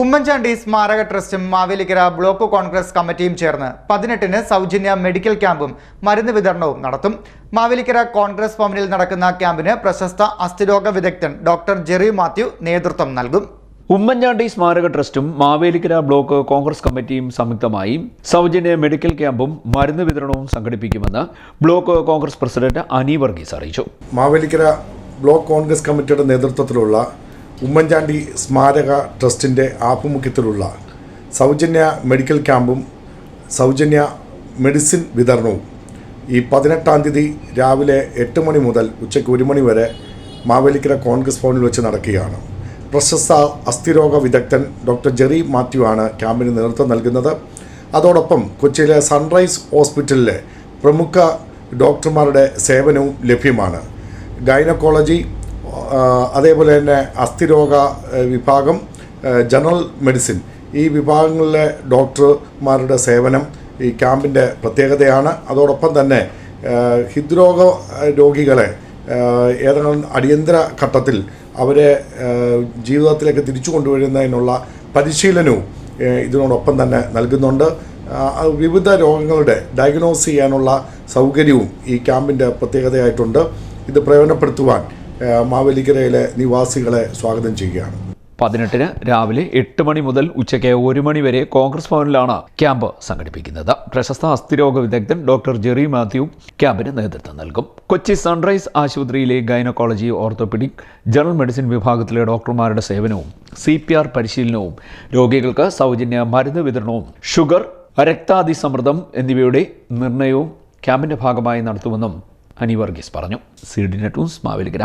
ഉമ്മൻചാണ്ടി സ്മാരക ട്രസ്റ്റും മാവേലിക്കര ബ്ലോക്ക് കോൺഗ്രസ് കമ്മിറ്റിയും ചേർന്ന് പതിനെട്ടിന് സൗജന്യ മെഡിക്കൽ ക്യാമ്പും മരുന്ന് വിതരണവും നടത്തും. മാവേലിക്കര കോൺഗ്രസ് ഭവനിൽ നടക്കുന്ന ക്യാമ്പിന് പ്രശസ്ത അസ്ഥിരോഗ വിദഗ്ധൻ ഡോക്ടർ ജെറി മാത്യു നേതൃത്വം നൽകും. ഉമ്മൻചാണ്ടി സ്മാരക ട്രസ്റ്റും മാവേലിക്കര ബ്ലോക്ക് കോൺഗ്രസ് കമ്മിറ്റിയും സംയുക്തമായി സൗജന്യ മെഡിക്കൽ ക്യാമ്പും മരുന്ന് വിതരണവും സംഘടിപ്പിക്കുമെന്ന് ബ്ലോക്ക് കോൺഗ്രസ് പ്രസിഡന്റ് അനി വർഗീസ് അറിയിച്ചു. മാവേലിക്കര ബ്ലോക്ക് കോൺഗ്രസ് കമ്മിറ്റിയുടെ നേതൃത്വത്തിലുള്ള ഉമ്മൻചാണ്ടി സ്മാരക ട്രസ്റ്റിന്റെ ആഭിമുഖ്യത്തിലുള്ള സൗജന്യ മെഡിക്കൽ ക്യാമ്പും സൗജന്യ മെഡിസിൻ വിതരണവും ഈ പതിനെട്ടാം തീയതി രാവിലെ എട്ട് മണി മുതൽ ഉച്ചയ്ക്ക് ഒരു മണി വരെ മാവേലിക്കര കോൺഗ്രസ് ഭവനിൽ വെച്ച് നടക്കുകയാണ്. പ്രശസ്ത അസ്ഥിരോഗ വിദഗ്ധൻ ഡോക്ടർ ജെറി മാത്യു ആണ് ക്യാമ്പിന് നേതൃത്വം നൽകുന്നത്. അതോടൊപ്പം കൊച്ചിയിലെ സൺറൈസ് ഹോസ്പിറ്റലിലെ പ്രമുഖ ഡോക്ടർമാരുടെ സേവനവും ലഭ്യമാണ്. ഗൈനക്കോളജി അതേപോലെ തന്നെ അസ്ഥിരോഗ വിഭാഗം ജനറൽ മെഡിസിൻ. ഈ വിഭാഗങ്ങളിലെ ഡോക്ടർമാരുടെ സേവനം ഈ ക്യാമ്പിന്റെ പ്രത്യേകതയാണ്. അതോടൊപ്പം തന്നെ ഹൃദ്രോഗ രോഗികളെ ഏതെങ്കിലും അടിയന്തര ഘട്ടത്തിൽ അവരെ ജീവിതത്തിലേക്ക് തിരിച്ചു കൊണ്ടുവരുന്നതിനുള്ള പരിശീലനവും ഇതിനോടൊപ്പം തന്നെ നൽകുന്നുണ്ട്. വിവിധ രോഗങ്ങളുടെ ഡയഗ്നോസ് ചെയ്യാനുള്ള സൗകര്യവും ഈ ക്യാമ്പിന്റെ പ്രത്യേകതയായിട്ടുണ്ട്. ഇത് പ്രയോജനപ്പെടുത്തുവാൻ മാവേലിക്കരയിലെ നിവാസികളെ സ്വാഗതം ചെയ്യുകയാണ്. പതിനെട്ടിന് രാവിലെ എട്ട് മണി മുതൽ ഉച്ചയ്ക്ക് ഒരു മണി വരെ കോൺഗ്രസ് ഭവനിലാണ് ക്യാമ്പ് സംഘടിപ്പിക്കുന്നത്. പ്രശസ്ത അസ്ഥിരോഗ വിദഗ്ധൻ ഡോക്ടർ ജെറി മാത്യു ക്യാമ്പിന് നേതൃത്വം നൽകും. കൊച്ചി സൺറൈസ് ആശുപത്രിയിലെ ഗൈനക്കോളജി ഓർത്തോപെഡിക് ജനറൽ മെഡിസിൻ വിഭാഗത്തിലെ ഡോക്ടർമാരുടെ സേവനവും സി പരിശീലനവും രോഗികൾക്ക് സൗജന്യ മരുന്ന് വിതരണവും ഷുഗർ രക്താതിസമ്മർദ്ദം എന്നിവയുടെ നിർണയവും ക്യാമ്പിന്റെ ഭാഗമായി നടത്തുമെന്നും അനി വർഗീസ് പറഞ്ഞു. C D Mavelikkara.